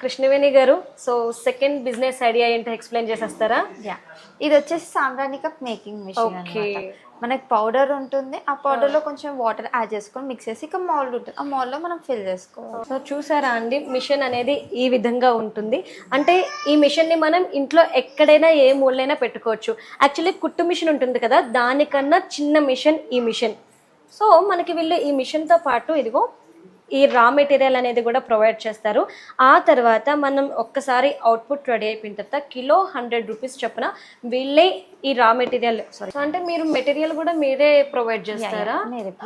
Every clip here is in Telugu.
కృష్ణవేణి గారు సో సెకండ్ బిజినెస్ ఐడియా ఏంటో ఎక్స్ప్లెయిన్ చేసేస్తారా? యా ఇది వచ్చేసి సాంబ్రాణి కప్ మేకింగ్ మిషన్ Okay. మనకి పౌడర్ ఉంటుంది. ఆ పౌడర్లో కొంచెం వాటర్ యాడ్ చేసుకొని మిక్స్ చేసి ఇక మౌల్డ్ ఉంటుంది. ఆ మౌల్డ్లో మనం ఫిల్ చేసుకోవాలి. సో చూసారా అండి మిషన్ అనేది ఈ విధంగా ఉంటుంది. అంటే ఈ మిషన్ని మనం ఇంట్లో ఎక్కడైనా ఏ మూలైనా పెట్టుకోవచ్చు. యాక్చువల్లీ కుట్టు మిషన్ ఉంటుంది కదా దానికన్నా చిన్న మిషన్ ఈ మిషన్. సో మనకి వీళ్ళు ఈ మిషన్తో పాటు ఇదిగో ఈ రా మెటీరియల్ అనేది కూడా ప్రొవైడ్ చేస్తారు. ఆ తర్వాత మనం ఒక్కసారి అవుట్పుట్ రెడీ అయిపోయిన తర్వాత కిలో హండ్రెడ్ రూపీస్ చొప్పున వీళ్ళే ఈ రా మెటీరియల్ సారీ అంటే మీరు మెటీరియల్ కూడా మీరే ప్రొవైడ్ చేస్తారా.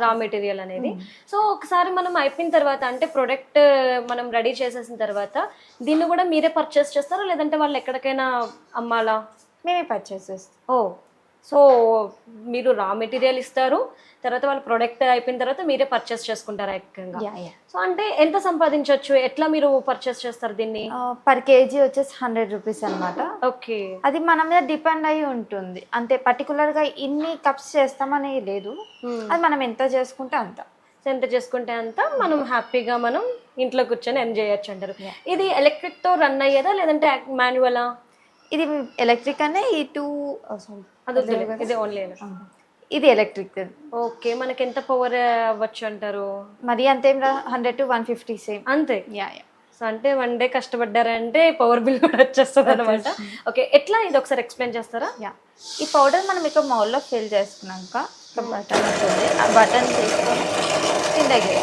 రా మెటీరియల్ అనేది. సో ఒకసారి మనం అయిపోయిన తర్వాత అంటే ప్రొడక్ట్ మనం రెడీ చేసేసిన తర్వాత దీన్ని కూడా మీరే పర్చేస్ చేస్తారా? లేదంటే వాళ్ళు ఎక్కడికైనా అమ్మాలా? మేమే పర్చేస్ చేస్తాం. ఓ సో మీరు రా మెటీరియల్ ఇస్తారు తర్వాత వాళ్ళ ప్రొడక్ట్ అయిపోయిన తర్వాత మీరే పర్చేస్ చేసుకుంటారా ఏకంగా? సో అంటే ఎంత సంపాదించవచ్చు ఎట్లా మీరు పర్చేస్ చేస్తారు దీన్ని? పర్ కేజీ వచ్చేసి హండ్రెడ్ రూపీస్ అన్నమాట. ఓకే. అది మన మీద డిపెండ్ అయి ఉంటుంది. అంతే పర్టికులర్గా ఇన్ని కప్స్ చేస్తామని లేదు. అది మనం ఎంత చేసుకుంటే అంత. ఎంత చేసుకుంటే అంత మనం హ్యాపీగా మనం ఇంట్లో కూర్చొని ఎంజాయ్ చేయొచ్చు అంటారు. ఇది ఎలక్ట్రిక్తో రన్ అయ్యేదా? లేదంటే మాన్యువలా ఇది ఎలక్ట్రిక్ అనే ఈ టూ సారీ వద్దులే, ఇది ఓన్లీ ఇది ఎలక్ట్రిక్ ఓకే మనకి ఎంత పవర్ అవ్వచ్చు అంటారు? మరి అంతేం hundred to one fifty same అంతే? యా యా సో అంటే వన్ డే కష్టపడ్డారంటే పవర్ బిల్ కూడా వచ్చేస్తుంది. అనమాట ఓకే ఎట్లా ఇది ఒకసారి ఎక్స్ప్లెయిన్ చేస్తారా? యా ఈ పౌడర్ మనం ఇక మౌల్లో ఫిల్ చేసుకున్నాక బటన్ ఉంటుంది ఆ బటన్ తీసుకొని కిందకి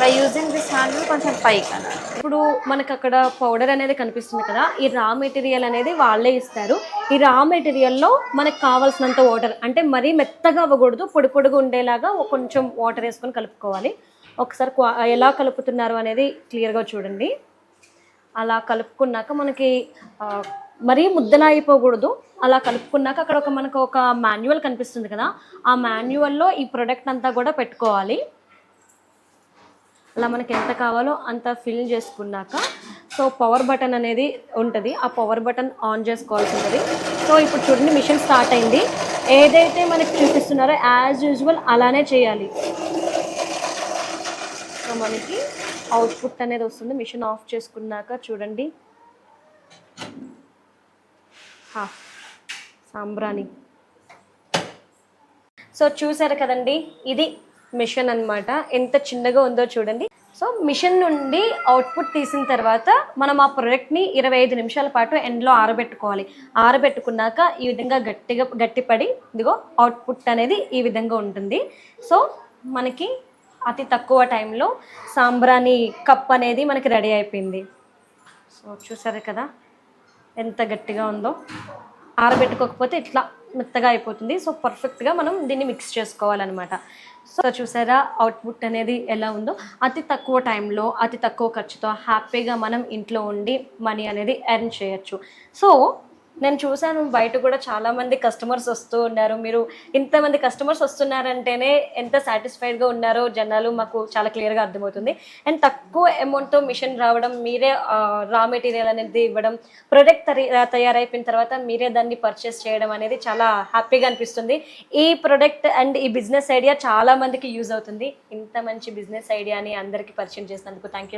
బై యూజింగ్ దిస్ హ్యాండిల్ కొంచెం పైకి అన్నారు ఇప్పుడు మనకు అక్కడ పౌడర్ అనేది కనిపిస్తుంది కదా ఈ రా మెటీరియల్ అనేది వాళ్ళే ఇస్తారు. ఈ రా మెటీరియల్లో మనకు కావాల్సినంత వాటర్ అంటే మరీ మెత్తగా అవ్వకూడదు పొడి పొడిగా ఉండేలాగా కొంచెం వాటర్ వేసుకొని కలుపుకోవాలి. ఒకసారి క్వా- ఎలా కలుపుతున్నారు అనేది క్లియర్గా చూడండి. అలా కలుపుకున్నాక మనకి మరీ ముద్దలా అయిపోకూడదు. అలా కలుపుకున్నాక అక్కడ ఒక మనకు ఒక మాన్యువల్ కనిపిస్తుంది కదా ఆ మాన్యువల్లో ఈ ప్రొడక్ట్ అంతా కూడా పెట్టుకోవాలి. అలా మనకి ఎంత కావాలో అంత ఫిల్ చేసుకున్నాక సో పవర్ బటన్ అనేది ఉంటుంది. ఆ పవర్ బటన్ ఆన్ చేసుకోవాల్సి ఉంటుంది. సో ఇప్పుడు చూడండి మిషన్ స్టార్ట్ అయింది. ఏదైతే మనకి చూపిస్తున్నారో యాజ్ యూజువల్ అలానే చేయాలి. సో మనకి అవుట్పుట్ అనేది వస్తుంది. మిషన్ ఆఫ్ చేసుకున్నాక చూడండి. సాంబ్రాణి. సో చూసారు కదండి ఇది మిషన్ అన్నమాట. ఎంత చిన్నగా ఉందో చూడండి. సో మిషన్ నుండి అవుట్పుట్ తీసిన తర్వాత మనం ఆ ప్రొడక్ట్ని ఇరవై ఐదు నిమిషాల పాటు ఎండ్లో ఆరబెట్టుకోవాలి. ఆరబెట్టుకున్నాక ఈ విధంగా గట్టిగా గట్టిపడి ఇదిగో అవుట్పుట్ అనేది ఈ విధంగా ఉంటుంది. సో మనకి అతి తక్కువ టైంలో సాంబ్రాణి కప్ అనేది మనకి రెడీ అయిపోయింది. సో చూసారు కదా? ఎంత గట్టిగా ఉందో. ఆరబెట్టుకోకపోతే ఇట్లా మెత్తగా అయిపోతుంది. సో పర్ఫెక్ట్గా మనం దీన్ని మిక్స్ చేసుకోవాలన్నమాట. సో చూసారా అవుట్పుట్ అనేది ఎలా ఉందో? అతి తక్కువ టైంలో అతి తక్కువ ఖర్చుతో హ్యాపీగా మనం ఇంట్లో ఉండి మనీ అనేది ఎర్న్ చేయొచ్చు. సో నేను చూశాను బయట కూడా చాలా మంది కస్టమర్స్ వస్తూ ఉన్నారు. మీరు ఇంతమంది కస్టమర్స్ వస్తున్నారంటేనే ఎంత సాటిస్ఫైడ్గా ఉన్నారో జనాలు మాకు చాలా క్లియర్గా అర్థమవుతుంది. అండ్ తక్కువ అమౌంట్తో మిషన్ రావడం మీరే రా మెటీరియల్ అనేది ఇవ్వడం ప్రొడక్ట్ తయారైపోయిన తర్వాత మీరే దాన్ని పర్చేస్ చేయడం అనేది చాలా హ్యాపీగా అనిపిస్తుంది. ఈ ప్రొడక్ట్ అండ్ ఈ బిజినెస్ ఐడియా చాలా మందికి యూజ్ అవుతుంది. ఇంత మంచి బిజినెస్ ఐడియాని అందరికీ పరిచయం చేసినందుకు థ్యాంక్ యూ